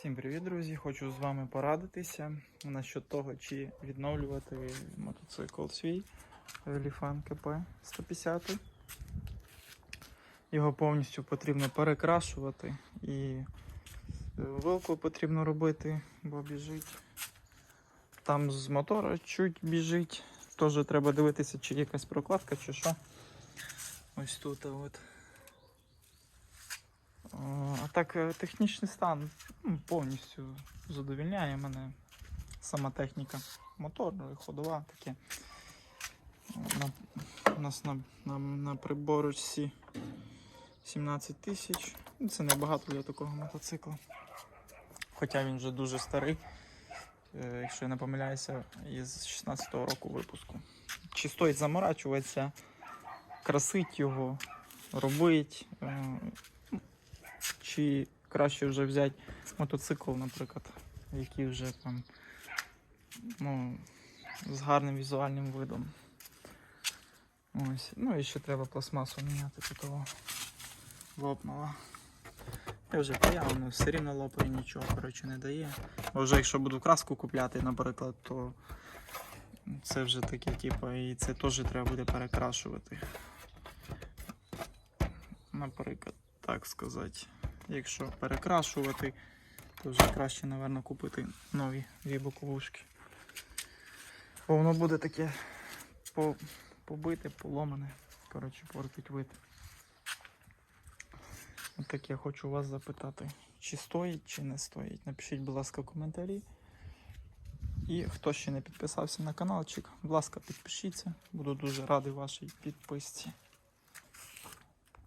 Всім привіт, друзі! Хочу з вами порадитися насчет того, чи відновлювати мотоцикл свій Еліфан КП 150. Його повністю потрібно перекрашувати і е, вилку потрібно робити, бо біжить. Там з мотора чуть біжить. Теж треба дивитися, чи якась прокладка, чи що. Ось тут. От. А так, е, технічний стан повністю задовільняє мене. Сама техніка. Мотор, ну, ходова таке. На, у нас на, на, на приборочці 17 тисяч. Ну, Це небагато для такого мотоцикла. Хоча він вже дуже старий, е, якщо я не помиляюся, із 16-го року випуску. Чи стоїть заморачуватися, красить його, робить. Чи краще вже взяти мотоцикл, наприклад, який вже там ну, з гарним візуальним видом. Ось. Ну і ще треба пластмасу міняти такого лопнула. Я вже паяв, все рівно лопає нічого, коротше, не дає. Бо вже якщо буду краску купляти, наприклад, то це вже таке, типу, і це теж треба буде перекрашувати. Наприклад, так сказати. Якщо перекрашувати, то вже краще, напевно, купити нові дві боковушки. Бо воно буде таке по- побите, поломане. Коротше, портить вид. От таке хочу вас запитати, чи стоїть, чи не стоїть. Напишіть, будь ласка, в коментарі. І хто ще не підписався на каналчик, будь ласка, підпишіться. Буду дуже радий вашій підписці.